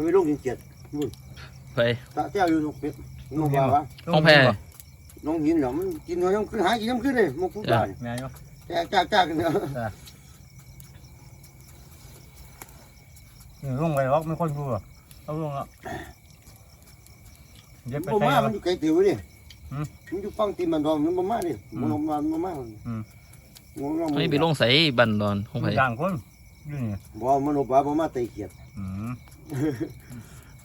มันไปลงยิงเจ็ดไปตาเจ้าอยู่นกเป็ดนกว่าวะห้องแพ้น้องหินเหรอมันกินหัวยังขึ้นหากินน้ำขึ้นเลยมันฟุ้งตายแม่อยู่แจ้าจ้าจ้ากันเนอะนี่ลงไปวักไม่ค่อยดูหรอกเอาลงแล้วเดี๋ยวไปบ่ใส่มามันอยู่ไกลติ๋วดิหืมมันอยู่ฟังตีนมันดองมันบ่มาดิมันลงมามันบ่มาอืมงงงไม่ไปลงใส่บันดอนห้องไผ่ต่างคนอยู่นี่บ่มันบ่บ่มาไตเกียดอื ม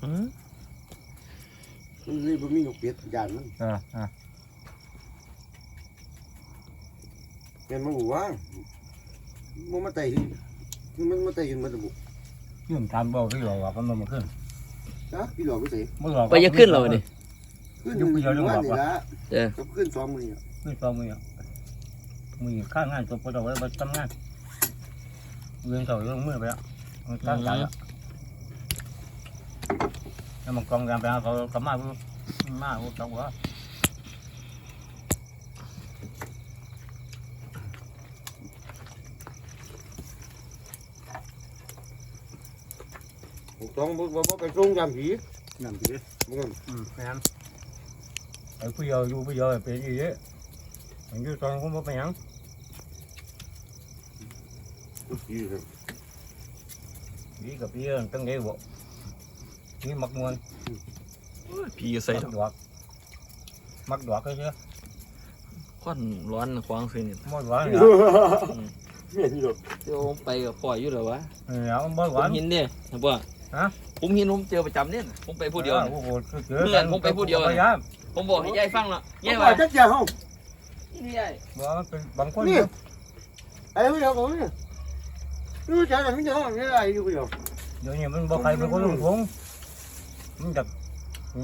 อืมมันเลยบ่มีนกเป็ดยานมันเออเออแม่นมันบ่ว่ามันมาไตมันมาไตอยู่มันบ่ยื่นตามเบาที่หลอกมันมาขึ้นจ้ะพี่หลอกไปสิบ่หลอกไปจะขึ้นเราดิขึ้นยุคเดียวเรื่องวันหลอกนี่วะละเออก็ขึ้นสองมื้อนี่ขึ้นสองมืออะมือข้างงานจบก็ต้องไว้ไปทำงานเรียนเสาเรื่องมือไปอะมันข้างกันอะแล้วมันกองกันไปเอาเขากลับมาพูมาพูจังหวะต้องบ่บ่บ่ไปส่งยามผีนั่นสิบ่งั้นอืมแม่นไอ้ผู้เยาว์อยู่ผู้เยาว์เป็นอย่าง นี้มันอยู่ตอนผมบ่ไปหยังผีครับพี่กับพี่ตั้งไงบ่พี่มักมวนพี่ใส่มักดอกมักดอกก็เชื่อควันร้อนควางซื้อนี่บ่หวานเหรอแม่นอยู่ดอกเดี๋ยวผมไปกับพ่ออยู่เหรอวะเออเอาบ่หผวามนหินเนี่ยนะพ่อฮะผมหินผมเจอประจำเนี่ยนะผมไปผู้เดียวออน่ะโอ้โหเพื่อนผมไปผู้เดียวน่ะพยายามผมบอกให้ยายฟังเนาะยายว่าว่าจักเจ้าเฮานี่ยายบ่มันเป็นบางคนนี่ไอ้ผู้เดียวก็นี่รู้จักแต่ไม่ใช่ห้องนี่ไอ้อยู่ผู้เดียวเดี๋ยวนี้มันบ่ใครเป็นคนลงทุน มันจะ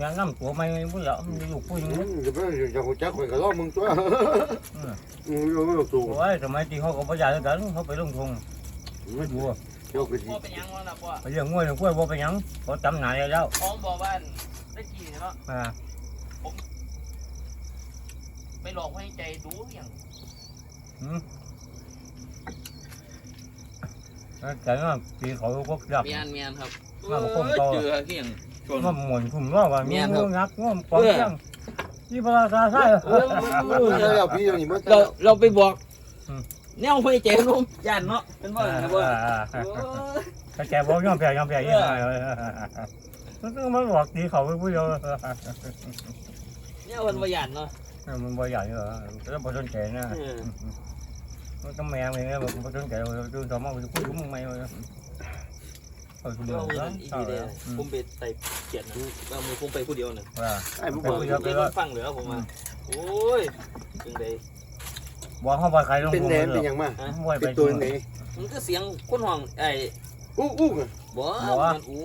งานน้ำตัวไม่บ่อยากมันอยู่ผู้หญิงอืมจะไปจะหัวจักไปก็รอมึงตัวอืมอืมรู้ไม่ถูกโอ้ยสมัยที่เขาก็บ่อยากกันเขาไปลงทุนไม่ดูเดี๋ยวไปสิพ่อเป็นยังวะล่ะพ่อไปเลี้ยงงัวเลี้ยงกล้วยบ่ไปหยังเขาจำหน้าได้แล้วผมบอกว่าได้กี่เนาะอ่าไปหลอกให้ใจดูอย่างอืมแล้วแต่ว่าปีเขาก็จับเมียนเมียนครับมาบอกผมเออต่อเจอเกี่ยงชนว่าหมุนทุ่มว่าว่าเมีมียนครับงูงักงูกองเชียงที่พระราชาใช่เออเดี๋ยวพี่เดี๋ยวนี้มันเราเราไปบอกอืม แนวให้ใจนุ่มยันเนาะเป็นว่าไงบ่โอ้ยถ้าแกบอกยอมแพ้ยอมแพ้ยังไงมันต้องมาบอกตีเขาไปผู้เดียวเนี่ยวันว่ายันเนาะมันบ่ใหญ่เหรอแล้วบ่สนใจนะเออมันก็แมงเลยมันบ่สนใจดูต่อมาคุยกับมึงไหม เออคุณเดียวเอาเงินะนอีกทีเดียวผมไปใส่เขียนนะว่ามือผมไปผู้เดียวน่ะว่าไอ้ผู้ผบ่มไปยังไม่ฟังเหลือผมมาโอ้ยจังไดบอกเขาว่าใครต้องเป็นแดนเป็นอย่างมากมวยไปเป็นตัวไหนมันก็เสียงคนห้องไอ้อู้อู้บ่มันอู้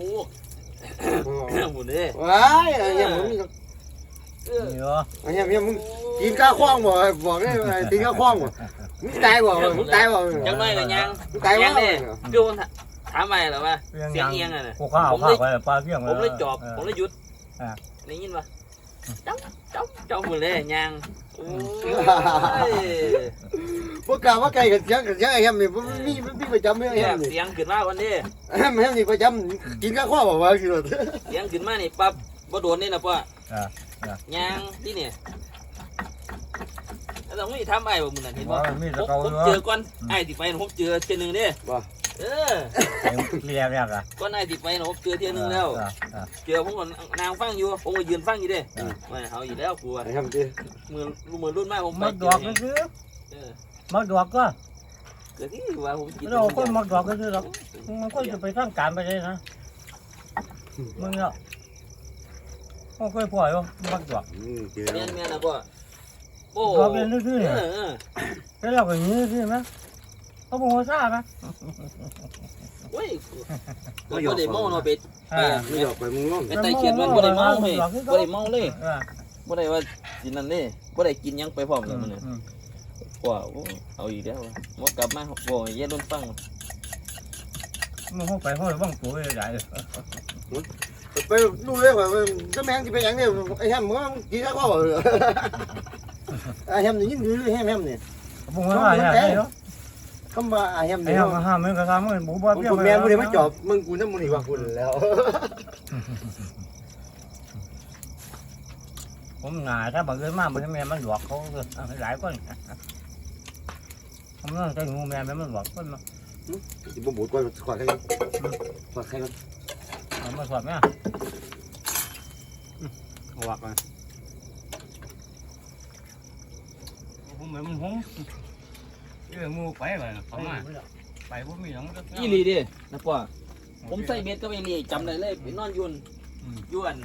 หมุนเด้ว้ายอย่างมึงเออนี่เหรออย่างมึงกินข้าวคว้างบ่บอกได้กินข้าวคว้างบ่มึงตายบ่มึงตายบ่จังน้อยก็ยังมึงตายบ่ยังเด้คือคนถามไปหรอว่าเสียงเอียงอะน่ะกูข้าวข้าวไปปลาเพียงผมเลยจอบผมเลยหยุดอ่าได้ยินปะจ้องจ้องจ้องหมดเลยยังโอ้ยพวกกาว่าไก่กับเสียงกับเสียงไอ้แฮมนี่ผมมีมีประจำไม่ไอ้เนี่แฮยมนี่เสียงขึ้นมาวันนี้แฮมแฮมนี่ประจำกินข้าวคว้างบ่ว่าคือเสียงขึ้นมานี่ปั๊บบ่โดนนี่นะป่ะอ่ายังที่นี่แล้วต้องมีทำไอ้บ่มึงนั่นเห็นบ่ว่ามีผตะมเกาผมเนาะเจอก่อนไอ้ที่ไปผมเจอเทียนึงเด้ เออเรียกเรียกอะก่อนไอ้ที่ไปผมเจอเทียนึงแล้วเจอผมก็นางฟังอยู่ผมก็ยืนฟังอยู่เด้ไม่เอาอยู่แล้วกูว่าไอ้แฮมดิมือมือรุ่นมากผมมักเจดอกก็คือมักดอกก็เราคนมักดอกก็คือดอกมันก็จะไปทางการไปเลยนะมึงเนาะมันเคยปล่อยว่ามักดอกเจอเมียนเมียนนะพ่อโอ้ดอกเป็นซื่อเนี่ยแล้วเราก็ย่างนี้ซื่อไหม เขาบอกว่าซ่าไหมโอ้ยก็บ่ได้เมาเนาะไปอ่าไม่ดอกไปมึงงงไปไต่เขียนมันบ่ได้เมาเฮ้ยบ่ได้เมาเลยอ่าบ่ได้ว่ากินนั่นนี่บ่ได้กินหยังไปพร้อมกันมันน่ะอืมพ่อโอ้เอาอีกแล้วหมดกลับมาบ่ให้เย็นรุ่นฟังมันเข้าไปห้อยบ้างตัวใหญ่ไปดูเลยว่าจะแมงที่ไปอย่างเนี่ยไอ้แฮมมึงกินข้าวคว้างบ่ไอ้แฮมนี่ยินดีแฮมแฮมนี่ผมว่าเนี่ยเนาะ คำว่าอาแฮมไอ้นี่ห้ามห้ามมึงก็ทำมึงบูบ่มึงเปี้ยวกูแม่กูเลยมาจอบมึงกูน้ำมันอีกว่าคุณแล้วผมหนาถ้าบังเอิญมาบ่ได้แม่มันหลอกเขาหลายคนผมต้องใช้งูแม่แม่มันหลอกคนมาสิบ่บูดก่อนขอดใครขอดใครก่อนเอามาสอดแม่หลอกมาผมเหมือนมันหง เออมูไปไปเขามาไปผมมีหยังอีหลีดินะป่ะผมใส่เบ็ดก็ไปรีจำได้เลยไปนอนอยุนอยวน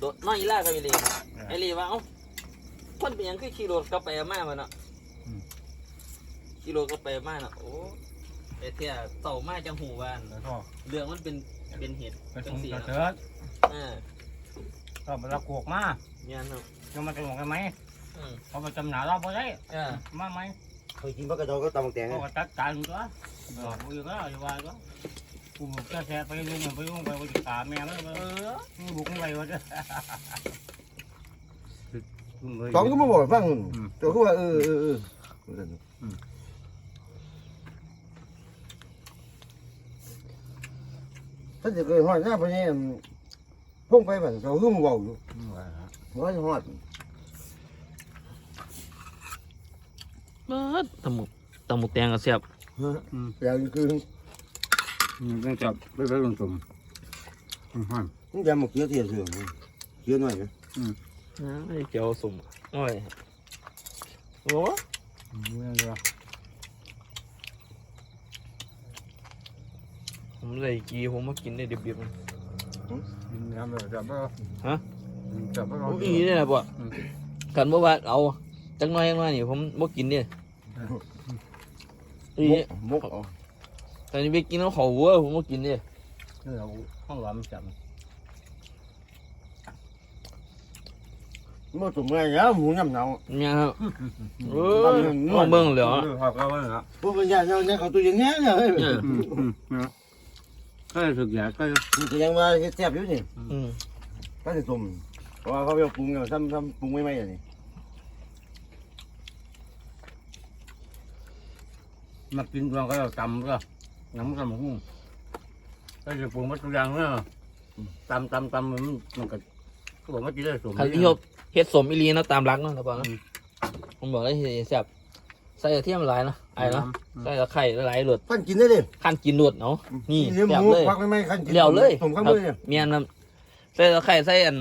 ตัวนอนอีล่าก็ไปรีไอรีว่าเอ้าคนเป็นหยังคือขี่รถกลับไปอามามันเนาะขี่รถกลับไปอามาเนาะโอ้ไอ้เที่ยเต่ามาจังหูวาอันแล้วก็เรื่องมันเป็นเป็นเหตุไปจัส่งงสีกระเนาะเถิดอ่าก็ไปรับกวกมาเนี่ยเนาะจะมาจะหลงกันไหมอืมเขาไปจำหนาเราไปได้อ่ามาไหม เคยกินปลากระดองก็ตำบักแตงเขาก็ตัดการตัวบอกกูก็อย่าว่าก็กูบอกจะแช่ไปเรื่อยๆไปยุ่งไปกูจะขาแม่มันมึงบุกไปวะเด้อสองก็มาบอกฟังตัวก็ว่าเออเออเออถ้าจะเคยหอดหน้าไปเนี่ยพุ่งไปแบบเขาขึ้นเบาอยู่ว่าจะหอด เบิดตำหมุตำหมุแตงก็เสียบอย่างคือต้องจับไปไปลงตุ่มมึงจะมาเกี่ยวเทียนเสื่อมเกี่ยวหน่อยนะอ่าไอ้เจียวสุ่มโอ้ยโอ้ผมใส่กีผมมากินได้ดิบๆมันฮะจับโอ้ยนี่นะปะกันบ่ว่าเอา จักหน้อยจักหน้อยนี่ผมบ่กินเนี่ยอีมกอ๋อตอนนี้ไปกินน้ำเขาวัวผมบ่กินเนี่ยเราห้องร้อนจับมกตุ่มไงแล้วหมูยำเนาเนี่ยครับเออเอาเบิ่งเหลือหักเอาไว้ละพวกปัญญาเนี่ยเนี่ยเขาตัวอย่างเงี้ยเนี่ยเออก็ถึกอยากก็มันก็ยังว่าแซ่บอยู่นี่อืมก็จะตุ่มเพราะว่าเขาไปปรุงเนี่ยทำทำปรุงไม่ไม่อย่างนี้ มากินรวงก็เราตำก็น้ำกับหมูก็จะปรุงมาทุกอย่างเนาะตำตำตำมันมันก็ก็บอกว่ากินได้สมคันที่ชอบเฮ็ดสมอีหลีเนาะตามรักเนาะนะปะเนาะผมบอกได้เฮ็ดแซ่บใส่กระเทียมหลายเนาะไอ้เนาะใส่ตะไคร้หลายๆรสท่านกินได้เลยขั้นกินรสเนาะนี่เนื้อหแซ่บมูเลยควักไม่ไม่ขั้นกินเลี้ยวเลยผมข้างครับมือเนี่ยเมียนครับใส่ตะไคร้ใส่อัน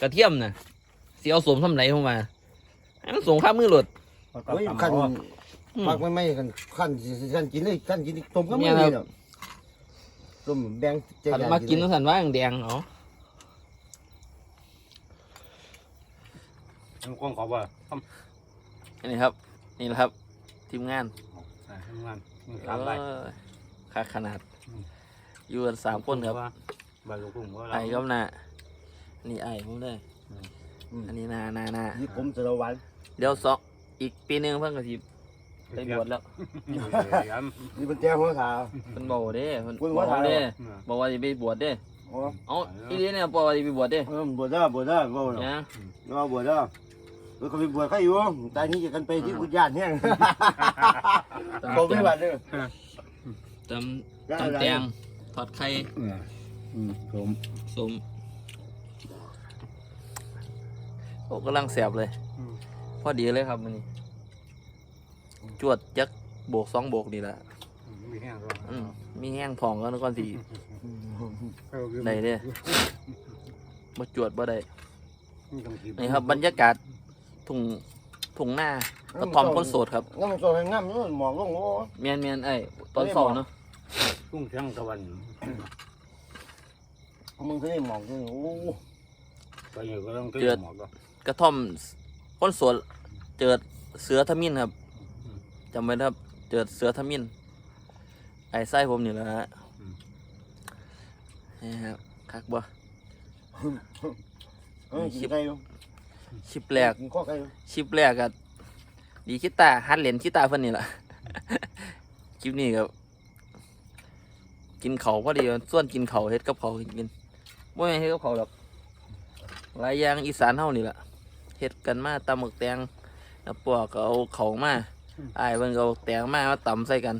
กระเทียมน่ะสิเอาสมทำไหนผมมาให้มันสงข้ามมือรส เฮ้ยขั้นอืมควักไม่ไม่ขั้นขั้นขั้นกินเลยขั้นกินต้มข้างมือเนี่ยเนี่ครับยต้มแดงใจขันมากินต้องสันว่าแดงๆเนาะกว้างขอบว่าทอันนี้ครับ นี่แหละครับ ทีมงานำทำงานเออค่าขนาดอืมอยู่กันสามคนครับใบลูกกุ้งว่าไอ้ก็น่ะอันนี่ไอ้ผมเลยอันนี้นานานายี่ผมจะระวันเดี๋ยวสอง อีกปีหนึงเพิ่งกระทิไปบวชแล้วนี่เป็นแจ้หัวขาเป็นบอกเด้เพิ่นคุณบอว่ากถ่ายเด้เหรอบอกว่าจะไปบวชเด้อ๋อเอาอีนี้เนี่ยบอกว่าจะไปบวชเด้เออบวชได้บวชได้บวชได้เนี่ยว่าบวชได้แล้วก็ไปบวชใครอยู่ตายนี้จะกันไปที่กุญญาณเนี่ยบอกไม่บาดเลยตำตำแตงทอดไข่อืมผมสมโอ้กำลังแสบเลย พอดีเลยครับมันนี่จวดยักโบกสองโบกนี่แหละมีแห้งอืมมีแห้งทองแล้วก่อนสิได้เด้บ่จวดบ่ได้นี่ครับ บรรยากาศทุ่งทุ่งหน้ากระท่อมคนโสดครับงั้นมันโซ่ให้งามนี่หมองลงโอ้เมียนเมียนไอ้ยตอนเสาร์เนาะกุ้งเชียงตะวันมึงเคยหมองนี่โอ้ไปอยู่ก็ต้องหมอกก็กระท่อม คนโสดเจอเสือทมินครับจำไว้นะครับ เจอเสือทมินไอ้ไส้ผมนี่แหละฮะนี่ครับคักบ่เออกินไก่อยู่ชิปแรกกินข้อไก่อยู่คลิปแรกก็ดีคิดตาฮัดเหรียญคิดตาเพิ่นนี่แหละคลิปนี้ก็กินเขาพอดีส่วนกินเขาเฮ็ดกับเขากินบ่แม่นเฮ็ดกับเขาหรอกหลายอย่างอีสานเฮานี่แหละ เฮ็ดกันมาตำหมึกแตงแล้วปวกก็เอาเขาวมาไอ้ายเพิ่นก็เอาแตงมามาตำใส่กัน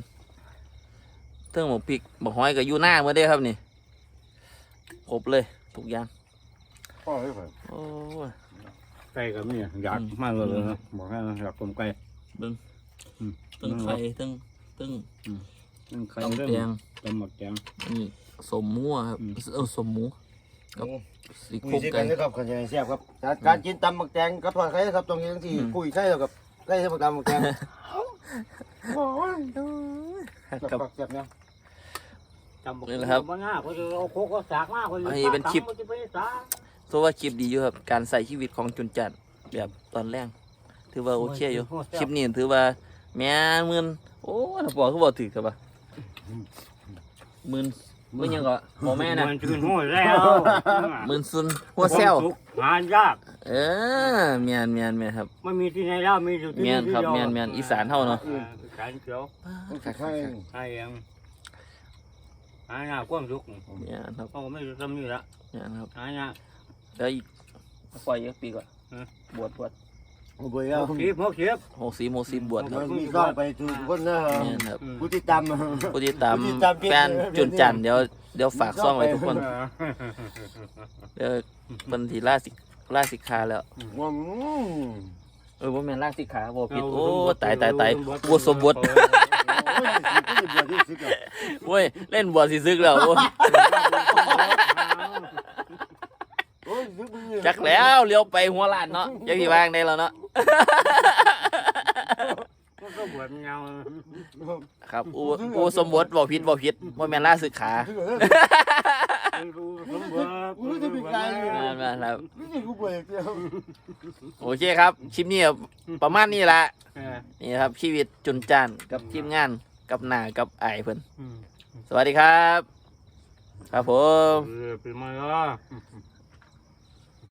เทิงหมกพริกหมกหอยก็อยู่หน้าเมื่อเด้ครับนี่ครบเลยทุกอย่างพ่อให้ผมโอ้ยไก่ก็มีอยากมากเลยนะบอกให้อยากต้มไก่เบิ่งอืมตึ้งไข่ตึ้งตึ้งนึ่งไข่ตำเรื่องแตงต้มหมักแตงนี่สมหมูอะครับอืมเออสมหมู กับสีโคคุรยงสิกัไก่นนะครับกันยังไงแซ่บครับการการกินตำบักแตงกับทอดไข่ครับตรงนี้ทั้งที่อืม คุยไข่แล้วกับไข่ตำบักแตงโอ้ยครับแซ่บเนี่ยจำนี่แหละครับบ้านหน้าเขาจะเอาโคกเขาสากมากเขาอันนี้เป็นคลิปจะไปสากเพราะว่าคลิปดีอยู่ครับ การใส่ชีวิตของจุนจัดแบบตอนแรกถือว่าโอเคอยู่ คลิปนี้ถือว่า แม่นหมื่นโอ้ถ้าบอกคือบอกถือครับปะหมื่นห มื่นยังก็บอแม่นะมันชื่นหัวแล้วหมื่นซุนหัวเซลงานยาก เออเมียนเมียนเมียนครับไม่มีที่ไหนแล้วมีอยู่ที่เมียนครับที่ดียวเมียนเมียนอีสานเท่าเนาะอออีสานเขียวไข่ไข่ให้เองหาหน้าความสุขเมียนครับเขาก็ไม่รู้ทำนี่ละเมียนครับหาหน้าแล้วอีกปล่อยอีกปีก่อนอืมบวชบวช โอ้ยแล้วหกสิบหกสิบหกสีโมสีบวชครับมันมีกล้องไปทุกคนนะเมียนครับผู้ที่ตามผู้ที่ตามผู้ที่ตามแฟนจุนจันทร์เดี๋ยวเดี๋ยวฝากซ่องไว้ทุกคนเดี๋ยวเป็นทีล่าสิล่าสิกขาแล้วอืมเออว่าแม่นล่าสิกขาบอกผิดโอ้ตายตายตายบวชสมบทโอ้ยสิก็จะบวชที่สิกับเว้ยเล่นบวชสิซึกแล้วโอ้ยโอ้ยสิมึงจักแล้วเลี้ยวไปหัวลานเนาะยังสิวางได้แล้วเนาะ มันก็บวชมันยาวครับอูอูสมบทบอกผิดบอกผิดว่าแม่นล่าสึกขามันรู้สมบูรณ์รู้จะเป็นไงเนี่ยมามาครับนี่สิกูบวชเดียวโอเคครับคลิปนี้ประมาณนี้ละเออนี่ครับชีวิตจุนจานกับทีมงานกับหน้ากับไอายเพิ่นอืมสวัสดีครับ ครับผมเออเป็นมาแล้ว